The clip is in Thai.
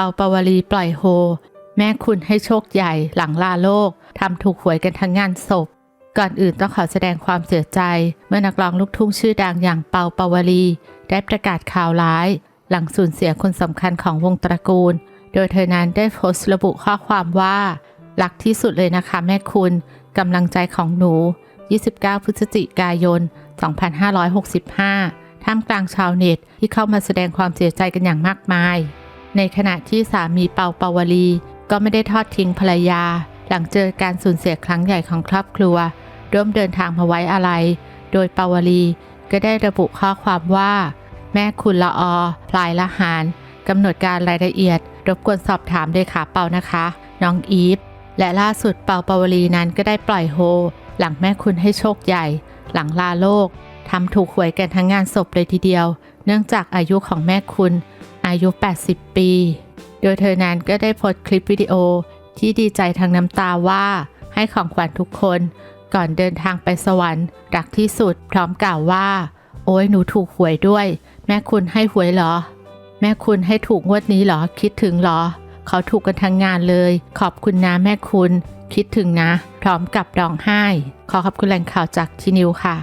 าปาวลีปล่อยโฮ แม่คุณให้โชคใหญ่หลังลาโลกทำถูกหวยกันทั้งงานศพ ก่อนอื่นต้องขอแสดงความเสียใจ เมื่อนักร้องลูกทุ่งชื่อดังอย่างเปาปาวลี ได้ประกาศข่าวร้าย หลังสูญเสียคนสำคัญของวงตระกูล โดยเธอนั้นได้โพสต์ระบุข้อความว่ารักที่สุดเลยนะคะแม่คุณกำลังใจของหนู 29 พฤศจิกายน 2565 ท่ามกลางชาวเน็ตที่เข้ามาแสดงความเสียใจกันอย่างมากมาย ในขณะที่สามีเปาเปาวลี ก็ไม่ได้ทอดทิ้งภรรยา หลังเจอการสูญเสียครั้งใหญ่ของครอบครัว ร่วมเดินทางมาไว้อาลัยโดยปาวลีก็ได้ระบุข้อความว่า แม่คุณละอพลายละหารกำหนดการรายละเอียด รบกวนสอบถามเลยค่ะเปานะคะ น้องอีฟ และล่าสุดเปาปาวลีนั้นก็ได้ปล่อยโฮ หลังแม่คุณให้โชคใหญ่ หลังลาโลกทำถูกหวยกันทั้งงานศพเลยทีเดียว เนื่องจากอายุของแม่คุณ อายุ 80 ปี โดยเธอนั้นก็ได้โพสต์คลิปวิดีโอที่ดีใจทางน้ำตาว่าให้ของขวัญทุกคนก่อนเดินทางไปสวรรค์รักที่สุดพร้อมกล่าวว่า โอ้ยหนูถูกหวยด้วย แม่คุณให้หวยเหรอ แม่คุณให้ถูกงวดนี้เหรอ คิดถึงเหรอ เขาถูกกันทั้งงานเลย ขอบคุณนะแม่คุณ คิดถึงนะ พร้อมกับร้องไห้ ขอขอบคุณแหล่งข่าวจากทีนิวค่ะ